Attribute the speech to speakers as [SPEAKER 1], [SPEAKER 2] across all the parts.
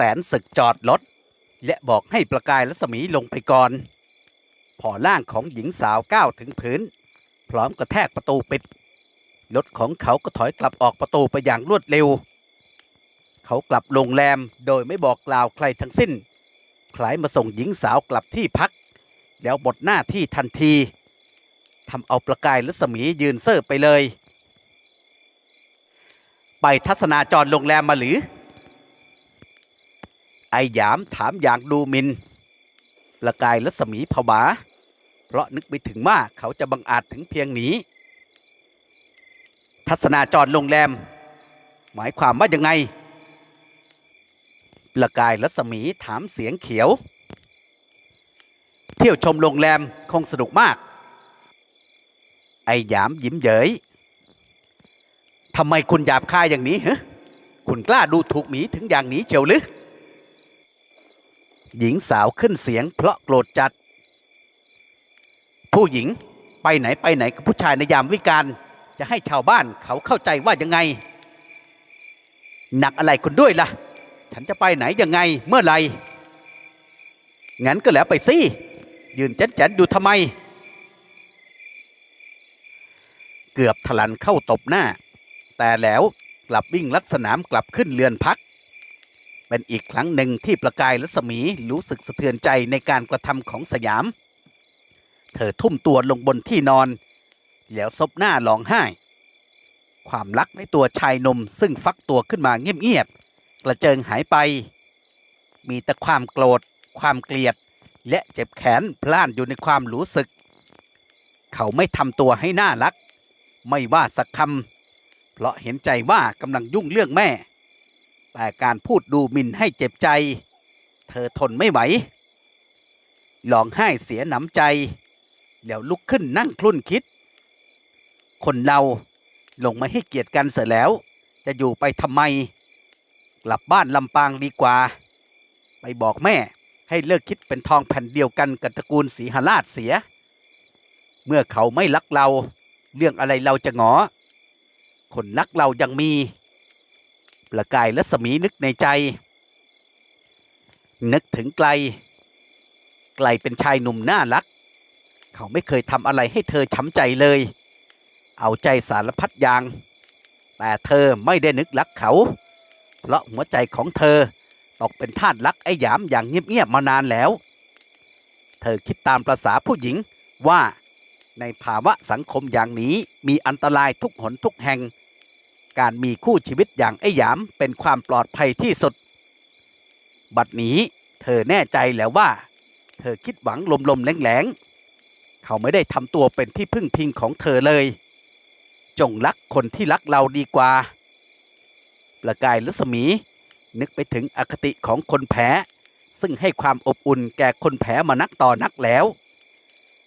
[SPEAKER 1] แสนศึกจอดรถและบอกให้ประกายรัศมีลงไปก่อน พอร่างของหญิงสาวก้าวถึงพื้น พร้อมกระแทกประตูปิด รถของเขาก็ถอยกลับออกประตูไปอย่างรวดเร็ว เขากลับโรงแรมโดยไม่บอกกล่าวใครทั้งสิ้นคล้ายมาส่งหญิงสาวกลับที่พัก แล้วหมดหน้าที่ทันทีทำเอาประกายรัศมียืนเซ่อไปเลย ไปทัศนาจรโรงแรมมาหรือ ไอหยามถามอย่างดูหมินประกายรัศมีผวา เพราะนึกไปถึงว่าเขาจะบังอาจถึงเพียงนี้ ทัศนาจรโรงแรม หมายความว่ายังไงประกายรัศมีถามเสียงเขียว เที่ยวชมโรงแรมคงสนุกมาก ไอหยามยิ้มเย้ยทำไมคุณหยาบคายอย่างนี้ฮะคุณกล้าดูถูกหมีถึงอย่างนี้เจียวหรือ หญิงสาวขึ้นเสียง เพราะโกรธจัด ผู้หญิงไปไหนไปไหนกับผู้ชายในยามวิการ จะให้ชาวบ้านเขาเข้าใจว่ายังไง หนักอะไรคุณด้วยล่ะ ฉันจะไปไหนยังไงเมื่อไหรงั้นก็แล้วไปสิยืนแจันๆดูทำไม เกือบถลันเข้าตบหน้า แต่แล้วกลับวิ่งลัดสนามกลับขึ้นเรือนพัก เป็นอีกครั้งหนึ่งที่ประกายรัศมีรู้สึกสะเทือนใจในการกระทำของสยาม เธอทุ่มตัวลงบนที่นอน แล้วซบหน้าร้องไห้ ความรักในตัวชายหนมซึ่งฟักตัวขึ้นมาเงียบๆกระเจิงหายไป มีแต่ความโกรธ ความเกลียด และเจ็บแขนพล่านอยู่ในความรู้สึก เขาไม่ทำตัวให้น่ารัก ไม่ว่าสักคำเพราะเห็นใจว่ากำลังยุ่งเรื่องแม่ แต่การพูดดูหมินให้เจ็บใจ เธอทนไม่ไหวร้องไห้เสียหนำใจ แล้วลุกขึ้นนั่งคลุ่นคิด คนเราลงมาให้เกียรติกันเสียแล้ว จะอยู่ไปทำไม กลับบ้านลำปางดีกว่า ไปบอกแม่ให้เลิกคิดเป็นทองแผ่นเดียวกันกับตระกูลศรีหราชเสีย เมื่อเขาไม่รักเรา เรื่องอะไรเราจะงอ คนรักเรายังมี ประกายและสมีนึกในใจ นึกถึงไกล ไกลเป็นชายหนุ่มน่ารัก เขาไม่เคยทำอะไรให้เธอช้ำใจเลย เอาใจสารพัดอย่าง แต่เธอไม่ได้นึกรักเขา เพราะหัวใจของเธอตกเป็นทาสรักไอ้หยามอย่างเงียบๆมานานแล้ว เธอคิดตามประษาผู้หญิงว่าในภาวะสังคมอย่างนี้มีอันตรายทุกหนทุกแห่ง การมีคู่ชีวิตอย่างไอ้หยามเป็นความปลอดภัยที่สุด บัดนี้เธอแน่ใจแล้วว่า เธอคิดหวังลมๆแหลงๆ เขาไม่ได้ทำตัวเป็นที่พึ่งพิงของเธอเลย จงรักคนที่รักเราดีกว่า ประกายรัศมี นึกไปถึงอคติของคนแพ้ ซึ่งให้ความอบอุ่นแก่คนแพ้มานักต่อนักแล้ว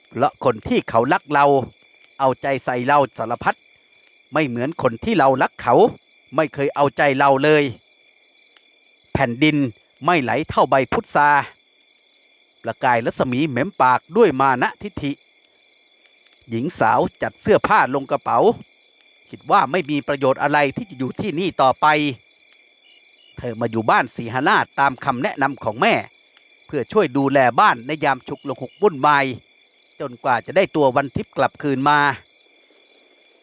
[SPEAKER 1] เพราะคนที่เขารักเรา เอาใจใส่เราสารพัด ไม่เหมือนคนที่เรารักเขา ไม่เคยเอาใจเราเลย แผ่นดินไม่ไหลเท่าใบพุทราประกายรัศมีเหม็มปากด้วยมานะทิฐิ หญิงสาวจัดเสื้อผ้าลงกระเป๋า คิดว่าไม่มีประโยชน์อะไรที่จะอยู่ที่นี่ต่อไป เธอมาอยู่บ้านสีหราชตามคำแนะนำของแม่ เพื่อช่วยดูแลบ้านในยามฉุกละหุกวุ่นวายจนกว่าจะได้ตัววันทิพย์กลับคืนมา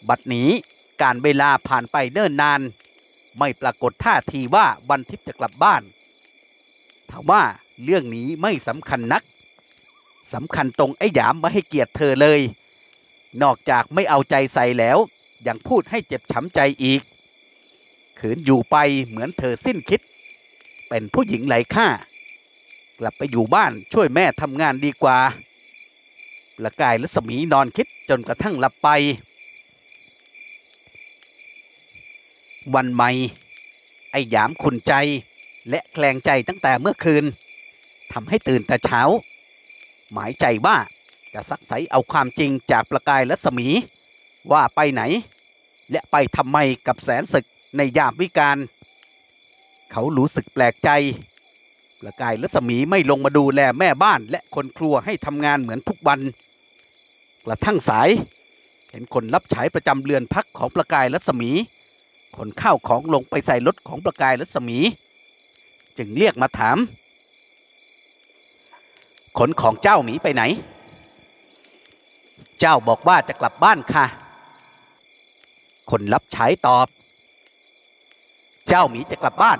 [SPEAKER 1] บัดนี้ การเวลาผ่านไปเนิ่นนาน ไม่ปรากฏท่าทีว่าวันทิพย์จะกลับบ้านถามว่าเรื่องนี้ไม่สำคัญนักสำคัญตรงไอ้หยามมาให้เกียรติเธอเลย นอกจากไม่เอาใจใส่แล้วยังพูดให้เจ็บช้ำใจอีก ขืนอยู่ไปเหมือนเธอสิ้นคิด เป็นผู้หญิงไร้ค่ากลับไปอยู่บ้านช่วยแม่ทำงานดีกว่าประกายและสมีนอนคิดจนกระทั่งหลับไป วันใหม่ ไอ้หยามขุนใจและแคลงใจตั้งแต่เมื่อคืนทำให้ตื่นแต่เช้า หมายใจว่าจะซักไสเอาความจริงจากประกายและสมี ว่าไปไหน และไปทำไมกับแสนศึกในยามวิการ เขารู้สึกแปลกใจ ประกายและสมีไม่ลงมาดูแลแม่บ้านและคนครัวให้ทำงานเหมือนทุกวัน กระทั่งสาย เห็นคนรับใช้ประจำเรือนพักของประกายและสมี ขนข้าวของลงไปใส่รถของประกายและสมี จึงเรียกมาถาม ขนของเจ้าหมีไปไหน เจ้าบอกว่าจะกลับบ้านค่ะ คนรับใช้ตอบ เจ้าหมีจะกลับบ้าน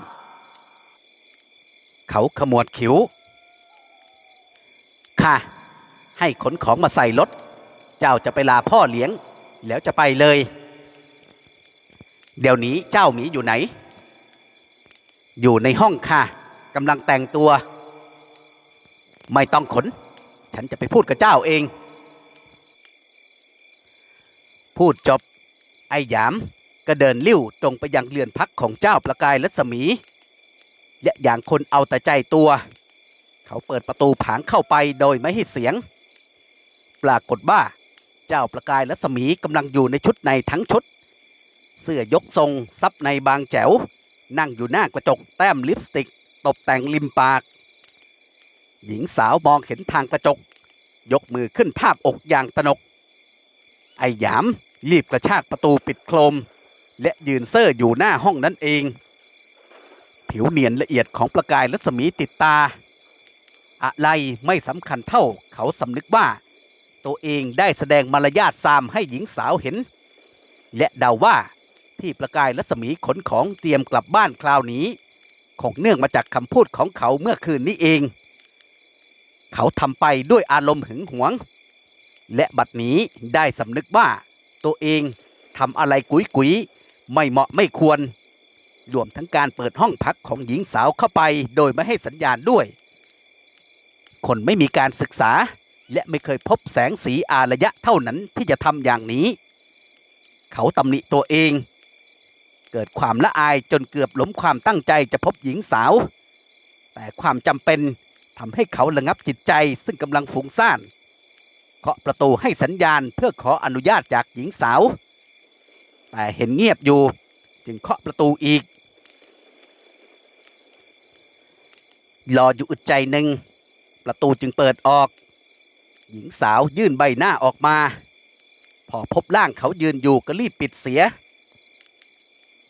[SPEAKER 1] เขาขมวดคิ้ว ค่ะ ให้ขนของมาใส่รถ เจ้าจะไปลาพ่อเลี้ยง แล้วจะไปเลย เดี๋ยวนี้เจ้าหมีอยู่ไหน อยู่ในห้องค่ะกำลังแต่งตัว ไม่ต้องขน ฉันจะไปพูดกับเจ้าเอง พูดจบ ไอ้หยามก็เดินลิ้วตรงไปยังเรือนพักของเจ้าประกายรัศมี และอย่างคนเอาแต่ใจตัว เขาเปิดประตูผางเข้าไปโดยไม่ให้เสียง ปรากฏว่า เจ้าประกายรัศมีกำลังอยู่ในชุดในทั้งชุด เสื้อยกทรงซับในบางแจ๋ว นั่งอยู่หน้ากระจกแต้มลิปสติกตกแต่งริมปาก หญิงสาวมองเห็นทางกระจก ยกมือขึ้นทาบอกอย่างตนก ไอ้หยามรีบกระชากประตูปิดโครมและยืนเซ่ออยู่หน้าห้องนั่นเอง ผิวเนียนละเอียดของประกายรัศมีติดตา อะไรไม่สำคัญเท่าเขาสำนึกว่า ตัวเองได้แสดงมารยาทซามให้หญิงสาวเห็น และเดาว่า ที่ประกายรัศมีขนของเตรียมกลับบ้านคราวนี้ คงเนื่องมาจากคำพูดของเขาเมื่อคืนนี้เอง เขาทำไปด้วยอารมณ์หึงหวง และบัดนี้ได้สำนึกว่า ตัวเองทำอะไรกุยกุยๆไม่เหมาะไม่ควร รวมทั้งการเปิดห้องพักของหญิงสาวเข้าไปโดยไม่ให้สัญญาณด้วย คนไม่มีการศึกษาและไม่เคยพบแสงสีอารยะเท่านั้นที่จะทำอย่างนี้ เขาตำหนิตัวเอง เกิดความละอายจนเกือบล้มความตั้งใจจะพบหญิงสาว แต่ความจำเป็นทำให้เขาระงับจิตใจซึ่งกำลังฟุ้งซ่านเคาะประตูให้สัญญาณเพื่อขออนุญาตจากหญิงสาว แต่เห็นเงียบอยู่จึงเคาะประตูอีก รออยู่อึดใจหนึ่ง ประตูจึงเปิดออก หญิงสาวยื่นใบหน้าออกมา พอพบร่างเขายืนอยู่ก็รีบปิดเสีย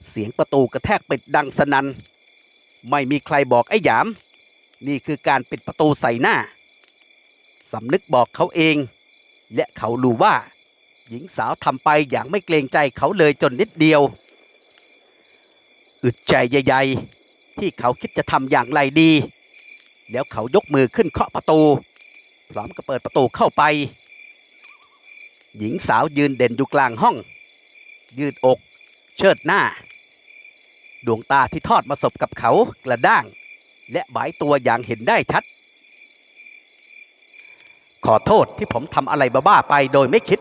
[SPEAKER 1] เสียงประตูกระแทกปิดดังสนัน่นไม่มีใครบอกไอ้หยาม นี่คือการปิดประตูใส่หน้าสำนึกบอกเขาเอง และเขารู้ว่า หญิงสาวทำไปอย่างไม่เกรงใจเขาเลยจนนิดเดียว อึดใจใหญ่ๆที่เขาคิดจะทำอย่างไรดี แล้วเขายกมือขึ้นเคาะประตู พร้อมกับเปิดประตูเข้าไป หญิงสาวยืนเด่นอยู่กลางห้อง ยืดอก เชิดหน้า ดวงตาที่ทอดมาสบกับเขากระด้าง และบายตัวอย่างเห็นได้ชัด ขอโทษที่ผมทำอะไรบ้าๆไปโดยไม่คิด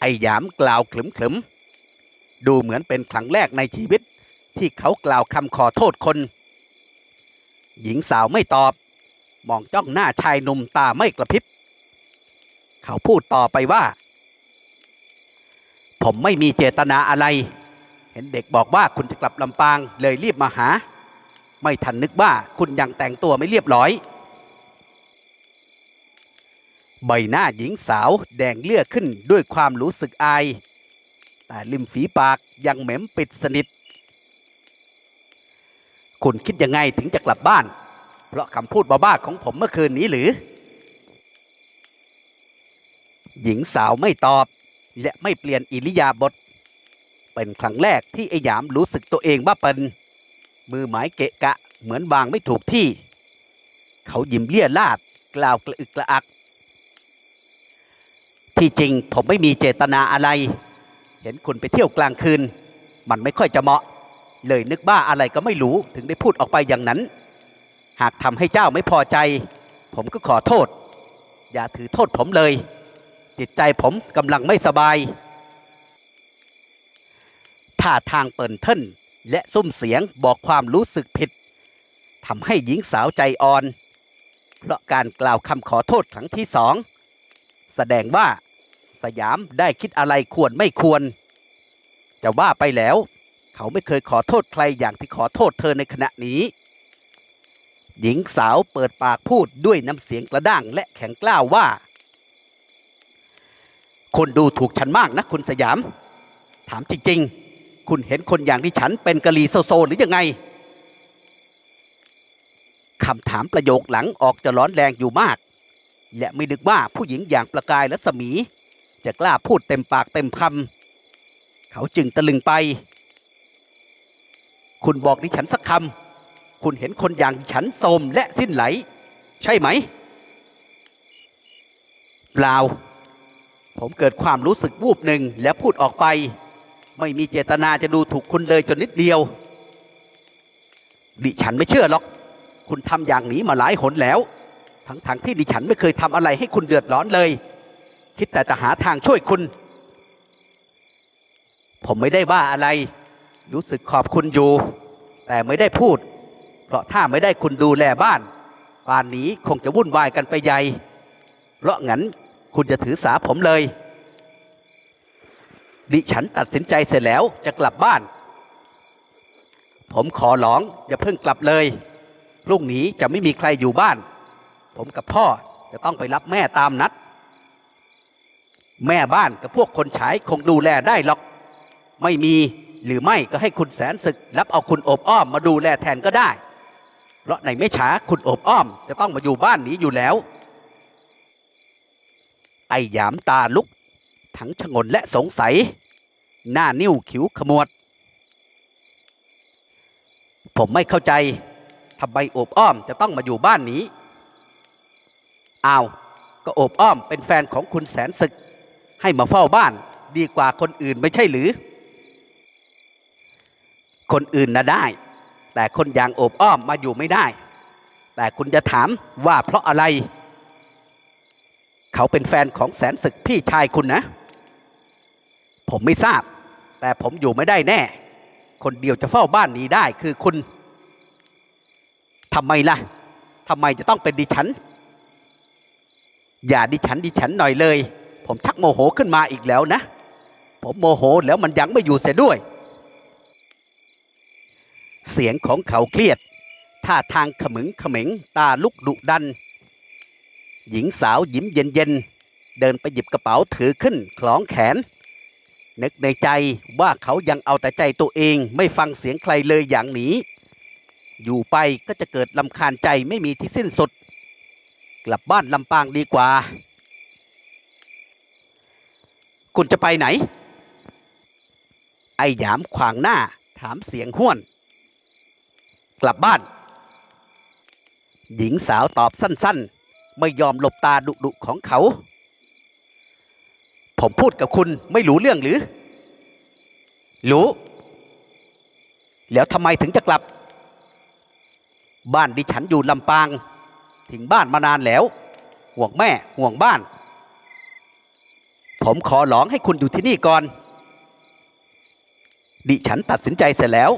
[SPEAKER 1] ไอ้หยามกล่าวขลึมๆ ดูเหมือนเป็นครั้งแรกในชีวิตที่เขากล่าวคำขอโทษคน หญิงสาวไม่ตอบ มองจ้องหน้าชายหนุ่มตาไม่กระพริบ เขาพูดต่อไปว่า ผมไม่มีเจตนาอะไร เห็นเด็กบอกว่าคุณจะกลับลำปางเลยรีบมาหา ไม่ทันนึกว่าคุณยังแต่งตัวไม่เรียบร้อย ใบหน้าหญิงสาวแดงเลือดขึ้นด้วยความรู้สึกอาย แต่ริมฝีปากยังเหม็มปิดสนิท คุณคิดยังไงถึงจะกลับบ้าน เพราะคำพูดบ้าๆของผมเมื่อคืนนี้หรือ หญิงสาวไม่ตอบ และไม่เปลี่ยนอิริยาบถเป็นครั้งแรกที่ไอ้หยามรู้สึกตัวเองว่าเป็นมือหมายเกะกะเหมือนวางไม่ถูกที่ เขายิ้มเลี่ยลาดกล่าวกระอึกกระอัก ที่จริงผมไม่มีเจตนาอะไร เห็นคุณไปเที่ยวกลางคืน มันไม่ค่อยจะเหมาะ เลยนึกบ้าอะไรก็ไม่รู้ถึงได้พูดออกไปอย่างนั้น หากทำให้เจ้าไม่พอใจ ผมก็ขอโทษ อย่าถือโทษผมเลย จิตใจผมกำลังไม่สบายท่าทางเปิ่นเทินและซุ้มเสียงบอกความรู้สึกผิดทำให้หญิงสาวใจอ่อน เพราะการกล่าวคำขอโทษครั้งที่สองแสดงว่าสยามได้คิดอะไรควรไม่ควร จะว่าไปแล้ว เขาไม่เคยขอโทษใครอย่างที่ขอโทษเธอในขณะนี้ หญิงสาวเปิดปากพูดด้วยน้ำเสียงกระด้างและแข็งกล้าวว่า คนดูถูกฉันมากนะคุณสยาม ถามจริง ๆ คุณเห็นคนอย่างที่ฉันเป็นกะลีโซโซหรือยังไงคำถามประโยคหลังออกจะร้อนแรงอยู่มาก และไม่นึกว่าผู้หญิงอย่างประกายและสมี จะกล้าพูดเต็มปากเต็มคำเขาจึงตะลึงไป คุณบอกดิฉันสักคำคุณเห็นคนอย่างฉันโทรมและสิ้นไหล ใช่ไหมเปล่า ผมเกิดความรู้สึกวูบหนึ่งแล้วพูดออกไป ไม่มีเจตนาจะดูถูกคุณเลยจนนิดเดียว ดิฉันไม่เชื่อหรอก คุณทำอย่างนี้มาหลายหนแล้ว ทั้งๆทที่ดิฉันไม่เคยทำอะไรให้คุณเดือดร้อนเลย คิดแต่จะหาทางช่วยคุณ ผมไม่ได้ว่าอะไร รู้สึกขอบคุณอยู่ แต่ไม่ได้พูด เพราะถ้าไม่ได้คุณดูแลบ้านป่านนี้คงจะวุ่นวายกันไปใหญ่ เพราะงั้น คุณจะถือสาผมเลย ดิฉันตัดสินใจเสร็จแล้วจะกลับบ้าน ผมขอร้องอย่าเพิ่งกลับเลยพรุ่งนี้จะไม่มีใครอยู่บ้าน ผมกับพ่อจะต้องไปรับแม่ตามนัด แม่บ้านกับพวกคนใช้คงดูแลได้หรอก ไม่มีหรือไม่ก็ให้คุณแสนศึก รับเอาคุณอบอ้อมมาดูแลแทนก็ได้ เพราะในไม่ช้าคุณอบอ้อม จะต้องมาอยู่บ้านนี้อยู่แล้ว ไอ้หยามตาลุก ทั้งชงนและสงสัย หน้านิ้วขิวขมวด ผมไม่เข้าใจทำไมโอบอ้อมจะต้องมาอยู่บ้านนี้ อ้าว ก็โอบอ้อมเป็นแฟนของคุณแสนศึก ให้มาเฝ้าบ้านดีกว่าคนอื่นไม่ใช่หรือ คนอื่นนะได้ แต่คนอย่างโอบอ้อมมาอยู่ไม่ได้ แต่คุณจะถามว่าเพราะอะไร เขาเป็นแฟนของแสนศึกพี่ชายคุณนะ ผมไม่ทราบ แต่ผมอยู่ไม่ได้แน่ คนเดียวจะเฝ้าบ้านนี้ได้คือคุณทำไมล่ะทำไมจะต้องเป็นดิฉัน อย่าดิฉันดิฉันหน่อยเลย ผมชักโมโหขึ้นมาอีกแล้วนะ ผมโมโหแล้วมันยังไม่อยู่เสียด้วย เสียงของเขาเครียดท่าทางขมึงขม็งตาลุกดุดัน หญิงสาวยิ้มเย็นๆ เดินไปหยิบกระเป๋าถือขึ้นคล้องแขน นึกในใจว่าเขายังเอาแต่ใจตัวเองไม่ฟังเสียงใครเลยอย่างนี้ อยู่ไปก็จะเกิดลำคาญใจไม่มีที่สิ้นสุด กลับบ้านลำปางดีกว่า คุณจะไปไหน ไอ้หยามขวางหน้าถามเสียงห้วน กลับบ้าน หญิงสาวตอบสั้นๆ ไม่ยอมหลบตาดุดุของเขา ผมพูดกับคุณไม่รู้เรื่องหรือ รู้ แล้วทำไมถึงจะกลับ บ้านดิฉันอยู่ลำปาง ถึงบ้านมานานแล้ว ห่วงแม่ห่วงบ้าน ผมขอร้องให้คุณอยู่ที่นี่ก่อน ดิฉันตัดสินใจเสร็จแล้ว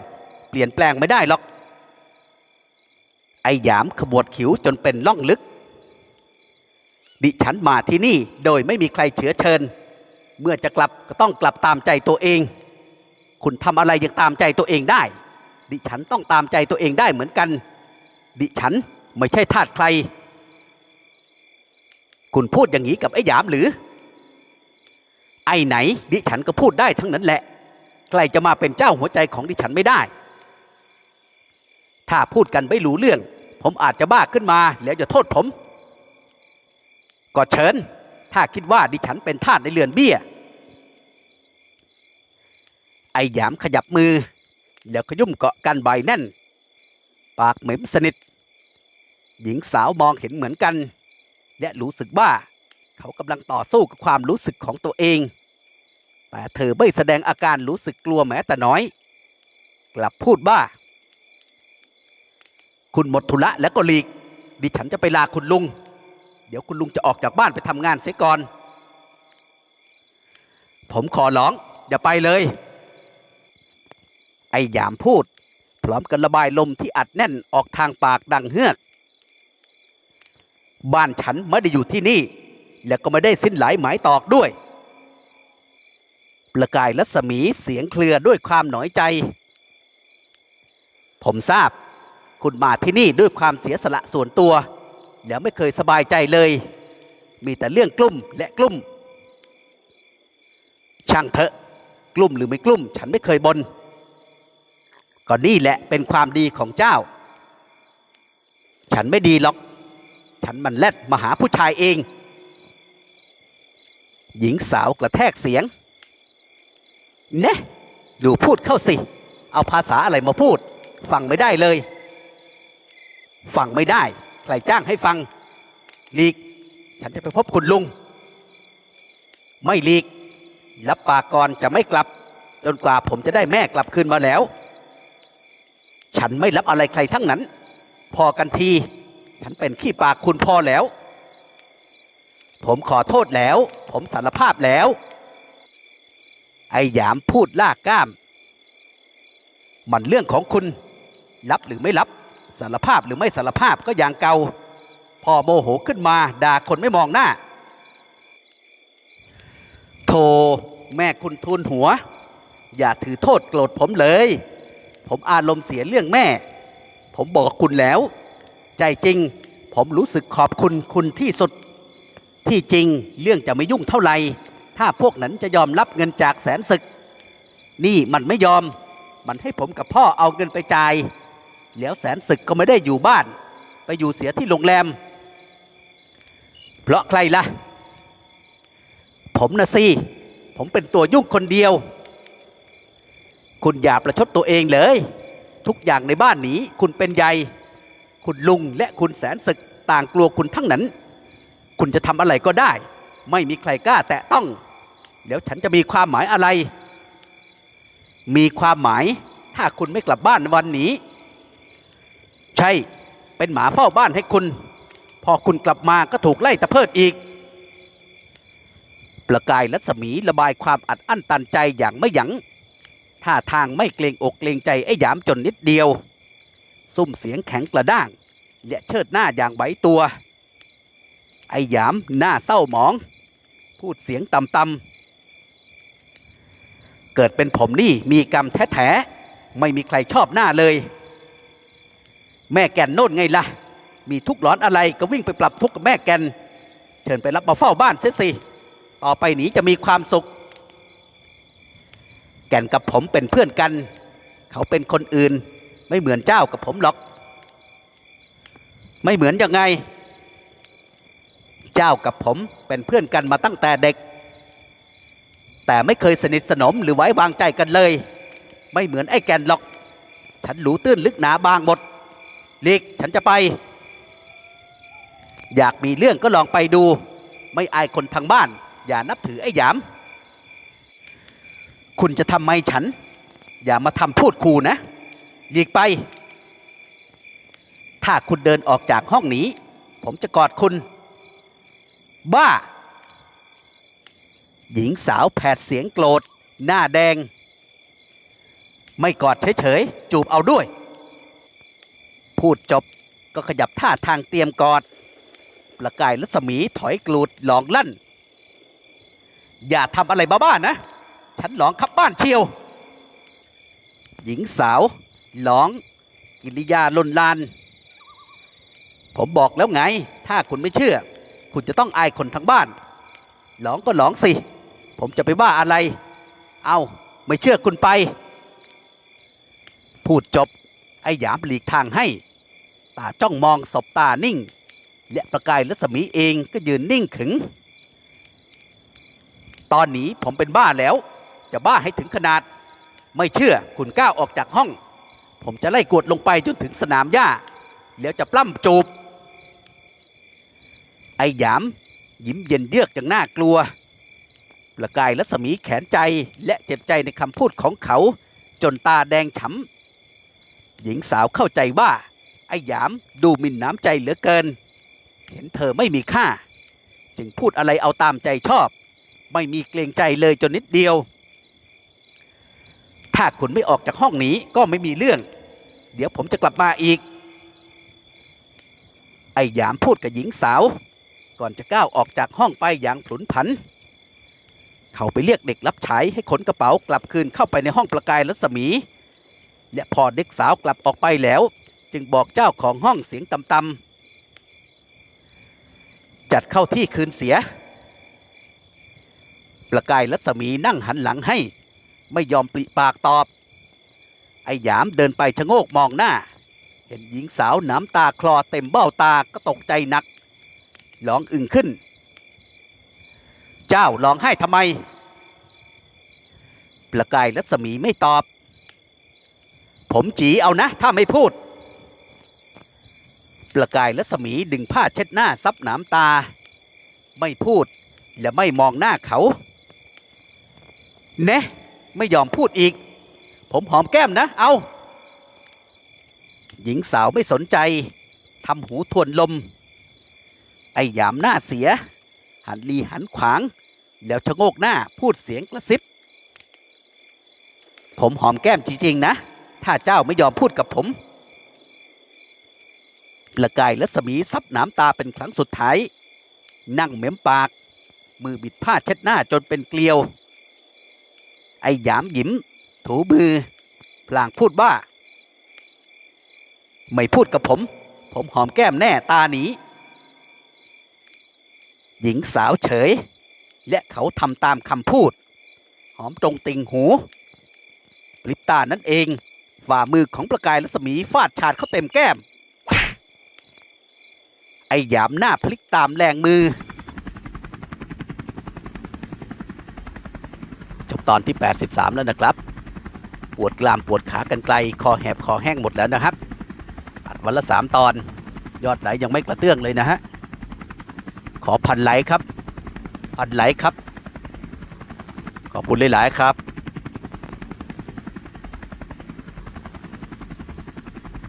[SPEAKER 1] เปลี่ยนแปลงไม่ได้หรอกไอ้หยามขบวดขิวจนเป็นล่องลึก ดิฉันมาที่นี่โดยไม่มีใครเชื้อเชิญ เมื่อจะกลับก็ต้องกลับตามใจตัวเอง คุณทำอะไรยังตามใจตัวเองได้ ดิฉันต้องตามใจตัวเองได้เหมือนกัน ดิฉันไม่ใช่ทาสใคร คุณพูดอย่างนี้กับไอ้หยามหรือ ไอ้ไหน ดิฉันก็พูดได้ทั้งนั้นแหละ ใครจะมาเป็นเจ้าหัวใจของดิฉันไม่ได้ ถ้าพูดกันไม่รู้เรื่อง ผมอาจจะบ้าขึ้นมาแล้วจะโทษผม ก็เชิญ ถ้าคิดว่าดิฉันเป็นทาสในเรือนเบี้ย ไอ้หยามขยับมือ แล้วขยุ่มเกาะกันใบแน่น ปากเหม็มสนิท หญิงสาวมองเห็นเหมือนกัน และรู้สึกว่า เขากำลังต่อสู้กับความรู้สึกของตัวเอง แต่เธอไม่แสดงอาการรู้สึกกลัวแม้แต่น้อย กลับพูดว่า คุณหมดธุระแล้วก็หลีก ดิฉันจะไปลาคุณลุง เดี๋ยวคุณลุงจะออกจากบ้านไปทำงานเสียก่อน ผมขอร้อง อย่าไปเลย ไอ้ยามพูด พร้อมกันระบายลมที่อัดแน่นออกทางปากดังเฮือก บ้านฉันไม่ได้อยู่ที่นี่ และก็ไม่ได้สิ้นหลายหมายตอกด้วย ประกายรัศมีเสียงเคลือด้วยความหน่อยใจ ผมทราบ คุณมาที่นี่ด้วยความเสียสละส่วนตัว แล้วไม่เคยสบายใจเลย มีแต่เรื่องกลุ่มและกลุ่ม ช่างเถอะกลุ่มหรือไม่กลุ่ม ฉันไม่เคยบนก็นี่แหละเป็นความดีของเจ้า ฉันไม่ดีหรอก ฉันมันแลดมาหาผู้ชายเอง หญิงสาวกระแทกเสียง เนะดูพูดเข้าสิ เอาภาษาอะไรมาพูด ฟังไม่ได้เลย ฟังไม่ได้ ใครจ้างให้ฟัง หลีก ฉันจะไปพบคุณลุง ไม่หลีก รับปากก่อนจะไม่กลับ จนกว่าผมจะได้แม่กลับคืนมาแล้ว ฉันไม่รับอะไรใครทั้งนั้น พอกันที ฉันเป็นขี้ปากคุณพอแล้ว ผมขอโทษแล้ว ผมสารภาพแล้ว ไอ้หยามพูดลากก้าม มันเรื่องของคุณ รับหรือไม่รับ สารภาพหรือไม่สารภาพก็อย่างเก่าพ่อโมโหขึ้นมาด่าคนไม่มองหน้าโธ่แม่คุณทูลหัว อย่าถือโทษโกรธผมเลย ผมอารมณ์เสียเรื่องแม่ ผมบอกคุณแล้ว ใจจริง ผมรู้สึกขอบคุณคุณที่สุด ที่จริงเรื่องจะไม่ยุ่งเท่าไหร่ถ้าพวกนั้นจะยอมรับเงินจากแสนศึก นี่มันไม่ยอม มันให้ผมกับพ่อเอาเงินไปจ่าย แล้วแสนศึกก็ไม่ได้อยู่บ้าน ไปอยู่เสียที่โรงแรม เพราะใครล่ะ ผมนะสิผมเป็นตัวยุ่งคนเดียว คุณอย่าประชดตัวเองเลย ทุกอย่างในบ้านนี้คุณเป็นใหญ่ คุณลุงและคุณแสนศึกต่างกลัวคุณทั้งนั้น คุณจะทำอะไรก็ได้ ไม่มีใครกล้าแตะต้องแล้วฉันจะมีความหมายอะไร มีความหมายถ้าคุณไม่กลับบ้านวันนี้ ใช่เป็นหมาเฝ้าบ้านให้คุณ พอคุณกลับมาก็ถูกไล่ตะเพิดอีก ประกายรัศมีระบายความอัดอั้นตันใจอย่างไม่หยัง้งท่าทางไม่เกรงอกเกรงใจไอ้หยามจนนิดเดียว ซุ่มเสียงแข็งกระด้าง และเชิดหน้าอย่างไหวตัว ไอ้หยามหน้าเศร้าหมอง พูดเสียงต่ำๆเกิดเป็นผมนี่มีกรรมแท้ๆไม่มีใครชอบหน้าเลย แม่แก่นโน่นไงล่ะ มีทุกข์ร้อนอะไรก็วิ่งไปปรับทุกข์กับแม่แก่น เชิญไปรับมาเฝ้าบ้านเสียสิ ต่อไปหนีจะมีความสุข แก่นกับผมเป็นเพื่อนกัน เขาเป็นคนอื่น ไม่เหมือนเจ้ากับผมหรอก ไม่เหมือนยังไง เจ้ากับผมเป็นเพื่อนกันมาตั้งแต่เด็ก แต่ไม่เคยสนิทสนมหรือไว้วางใจกันเลย ไม่เหมือนไอ้แก่นหรอก ฉันรู้ตื้นลึกหนาบางหมด ลีกฉันจะไป อยากมีเรื่องก็ลองไปดู ไม่อายคนทางบ้าน อย่านับถือไอ้หยาม คุณจะทำไมฉัน อย่ามาทำพูดคูนะหลีกไป ถ้าคุณเดินออกจากห้องนี้ ผมจะกอดคุณ บ้า หญิงสาวแผดเสียงโกรธ หน้าแดง ไม่กอดเฉยๆ จูบเอาด้วย พูดจบก็ขยับท่าทางเตรียมกอด ประกายรัศมีถอยกลูดหลองลั่น อย่าทำอะไรบ้าๆนะ ฉันหลองขับบ้านเชียว หญิงสาวหลอง กิริยาลนลาน ผมบอกแล้วไง ถ้าคุณไม่เชื่อ คุณจะต้องอายคนทั้งบ้าน หลองก็หลองสิ ผมจะไปบ้าอะไร เอาไม่เชื่อคุณไป พูดจบ ไอ้หยามหลีกทางให้ ตาจ้องมองศบตานิ่ง และประกายรัศมีเองก็ยืนนิ่งขึง ตอนนี้ผมเป็นบ้าแล้ว จะบ้าให้ถึงขนาด ไม่เชื่อคุณก้าวออกจากห้อง ผมจะไล่กวดลงไปจนถึงสนามหญ้า แล้วจะปล้ำจูบ ไอ้หยาม ยิ้มเย็นเยือกอย่างน่ากลัวประกายรัศมีแขนใจและเจ็บใจในคำพูดของเขา จนตาแดงฉ่ำ หญิงสาวเข้าใจว่าไอ้หยามดูหมิ่นน้ำใจเหลือเกิน เห็นเธอไม่มีค่า จึงพูดอะไรเอาตามใจชอบ ไม่มีเกรงใจเลยจนนิดเดียว ถ้าคุณไม่ออกจากห้องนี้ก็ไม่มีเรื่อง เดี๋ยวผมจะกลับมาอีก ไอ้หยามพูดกับหญิงสาว ก่อนจะก้าวออกจากห้องไปอย่างผลุนผัน เขาไปเรียกเด็กรับใช้ให้ขนกระเป๋ากลับคืนเข้าไปในห้องประกายรัศมี และพอเด็กสาวกลับออกไปแล้ว จึงบอกเจ้าของห้องเสียงต่ำๆจัดเข้าที่คืนเสีย ประกายรัศมีนั่งหันหลังให้ ไม่ยอมปริปากตอบ ไอ้หยามเดินไปชะโงกมองหน้า เห็นหญิงสาวน้ำตาคลอเต็มเบ้าตาก็ตกใจหนักร้องอึงขึ้น เจ้าร้องไห้ทำไม ประกายรัศมีไม่ตอบ ผมจีเอานะ ถ้าไม่พูด ประกายรัศมีดึงผ้าเช็ดหน้าซับน้ำตา ไม่พูด และไม่มองหน้าเขาเนะไม่ยอมพูดอีก ผมหอมแก้มนะ เอาหญิงสาวไม่สนใจทำหูทวนลม ไอ้หยามหน้าเสีย หันลีหันขวาง แล้วชะโงกหน้าพูดเสียงกระซิบ ผมหอมแก้มจริงๆนะ ถ้าเจ้าไม่ยอมพูดกับผม ประกายและสมีซับน้ำตาเป็นครั้งสุดท้าย นั่งเหม้มปาก มือบิดผ้าเช็ดหน้าจนเป็นเกลียว ไอ้หยามหยิม ถูมือ พลางพูดว่า ไม่พูดกับผม ผมหอมแก้มแน่ตาหนี หญิงสาวเฉย และเขาทำตามคำพูด หอมตรงติงหูปริบตานั่นเอง ฝ่ามือของประกายรัศมีฟาดชาดเข้าเต็มแก้ม ไอ้หยามหน้าพลิกตามแรงมือ จบตอนที่ 83 แล้วนะครับ ปวดกลามปวดขากันไกล คอแหบคอแห้งหมดแล้วนะครับอัดวันละ 3 ตอน ยอดไหลยังไม่กระเตื้องเลยนะฮะ ขอพันไหลครับ พันไลค์ครับ ขอบคุณหลาย ๆ ครับ